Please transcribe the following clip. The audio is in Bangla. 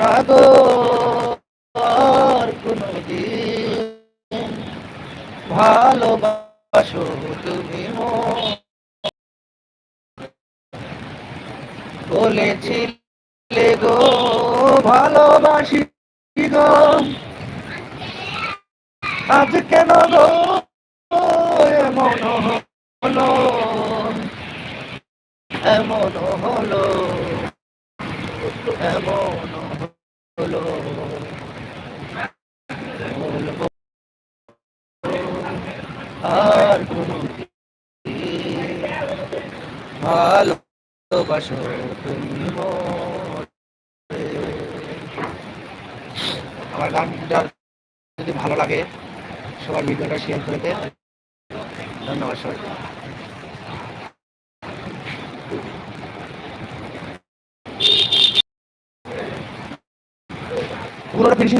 না গো কোনদিন ভালোবাসো তুমি বলেছিলে গো, ভালোবাসি গো। আজ কেন গো? এমন হলো। এমন হলো। এমন হলো। আর আমার গানটা যদি ভালো লাগে সবার ভিডিওটা শেয়ার করে দেন ধন্যবাদ সবাই পুরোটা ফিনিশিং